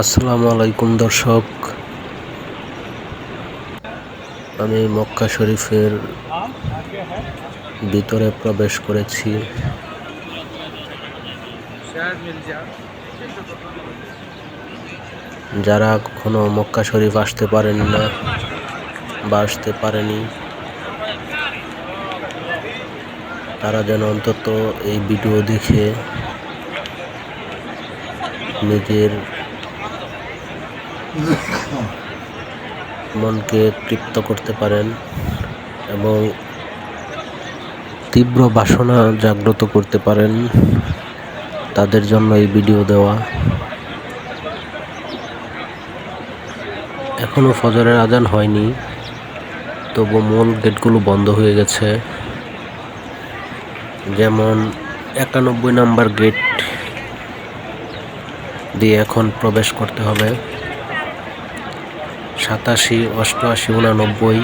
আসসালামু আলাইকুম, দর্শক। আমি মক্কা শরীফের ভিতরে প্রবেশ করেছি। যারা কখনো মক্কা শরীফ আসতে পারেন না বা আসতে পারেনি, তারা যেন অন্তত এই ভিডিও দেখে নিজের মনকে তৃপ্ত করতে পারেন এবং তীব্র বাসনা জাগ্রত করতে পারেন তাদের জন্য এই ভিডিও দেওয়া। এখনও ফজরের আজান হয়নি, তবু মূল গেটগুলো বন্ধ হয়ে গেছে। যেমন একানব্বই নাম্বার গেট দিয়ে এখন প্রবেশ করতে হবে। সাতাশি, অষ্টআশি, উনানব্বই,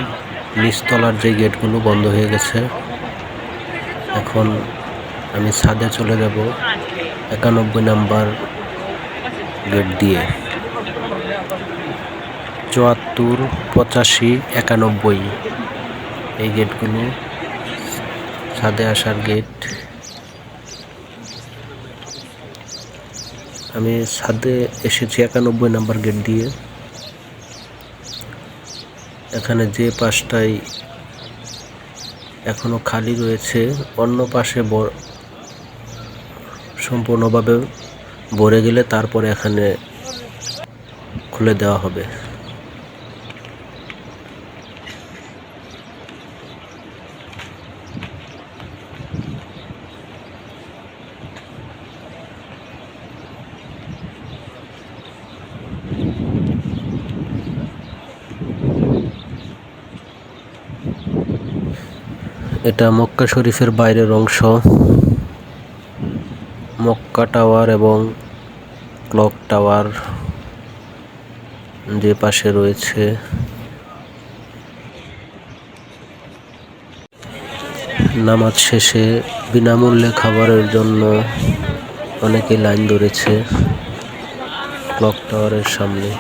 নিচতলার যে গেটগুলো বন্ধ হয়ে গেছে, এখন আমি ছাদে চলে যাব, একানব্বই নাম্বার গেট দিয়ে। চুয়াত্তর, পঁচাশি, একানব্বই, এই গেটগুলো ছাদে আসার গেট। আমি ছাদে এসেছি একানব্বই নাম্বার গেট দিয়ে। এখানে যে পাশটাই এখনও খালি রয়েছে, অন্য পাশে সম্পূর্ণভাবে ভরে গেলে তারপরে এখানে খুলে দেওয়া হবে। এটা মক্কা শরীফের বাইরের অংশ। মক্কা টাওয়ার এবং ক্লক টাওয়ার যে পাশে রয়েছে। নামাজ শেষে বিনামূল্যে খাবারের জন্য অনেকে লাইন ধরেছে ক্লক টাওয়ারের সামনে।